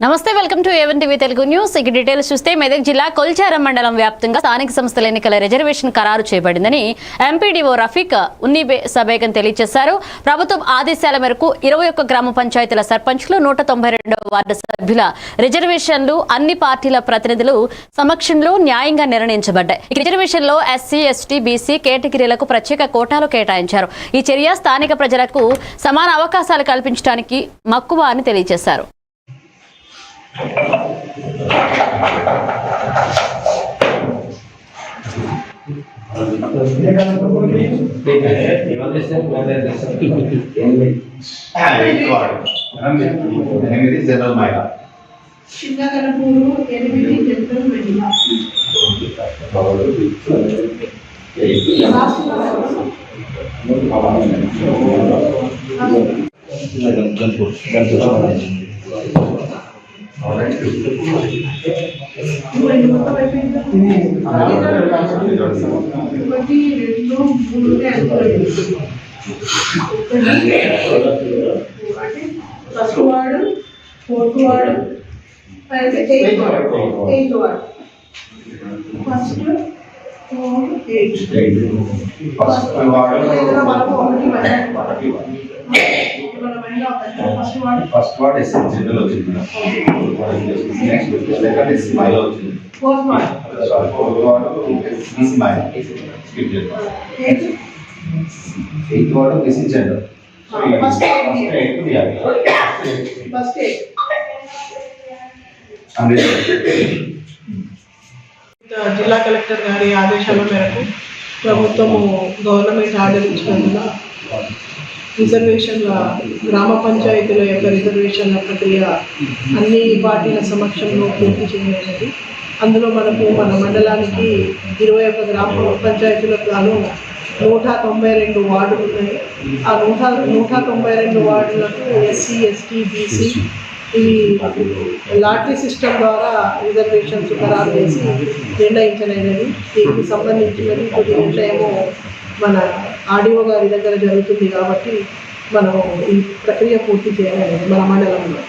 నమస్తే welcome to A one TV Telugu news. ఇక details చూస్తే మెదక్ జిల్లా కొల్చారం మండలం వ్యాప్తంగా స్థానిక సంస్థల ఎన్నికల రిజర్వేషన్ ఖరారు చేయబడిందని ఎంపీడీఓ రఫీక్ ఉన్ని సబేగన్ తెలియజేశారు. ప్రభుత్వం ఆదేశాల మేరకు ఇరవై ఒక్క గ్రామ పంచాయతీల సర్పంచ్లు నూట తొంభై రెండవ వార్డు సభ్యుల రిజర్వేషన్లు అన్ని పార్టీల ప్రతినిధులు సమక్షంలో న్యాయంగా నిర్ణయించబడ్డాయి. ఈ రిజర్వేషన్లో ఎస్సీ ఎస్టీ బీసీ కేటగిరీలకు ప్రత్యేక కోటాలు కేటాయించారు. ఈ చర్య స్థానిక ప్రజలకు సమాన అవకాశాలు కల్పించడానికి మక్కువ అని తెలియజేశారు. ఎనిమిది జనరల్ మహిళ చిన్నగనపూరు ఎనిమిది జనరల్ మహిళ ఇవ్వండి, మొత్తం అయిపోయిందా? ఒకటి రెండు మూడు అనుకోండి first ward fourth ward eighth ward eighth ward first four eight first ward ఏదైనా మనకు ఒకటి మహిళ మన మహిళ first ward first ward SC general వచ్చింది నెక్స్ట్ సెకండ్ ఎస్సీ మహిళ వచ్చింది fourth ward fourth ward SC మహిళ స్కిప్ చేద్దాం eighth eighth ward SC general first first eight BR first eight జిల్లా కలెక్టర్ గారి ఆదేశాల మేరకు ప్రభుత్వము గవర్నమెంట్ ఆర్డర్ ఇచ్చినందున రిజర్వేషన్ల గ్రామ పంచాయతీల యొక్క రిజర్వేషన్ల ప్రక్రియ అన్ని పార్టీల సమక్షంలో పూర్తి చెందినది అందులో మనకు మన మండలానికి ఇరవై ఒక్క గ్రామ పంచాయతీలకు గాను నూట తొంభై రెండు వార్డులు ఉన్నాయి. ఆ నూట నూట తొంభై రెండు వార్డులకు ఎస్సీ ఎస్టీ బీసీ ఇవి లాటరీ సిస్టమ్ ద్వారా రిజర్వేషన్స్ ఖరారు చేసి నిర్ణయించలేదని దీనికి సంబంధించినది కొద్ది నిర్ణయము మన ఆడియో గారి దగ్గర జరుగుతుంది కాబట్టి మనం ఈ ప్రక్రియ పూర్తి చేయలేదు మన మండలంలో.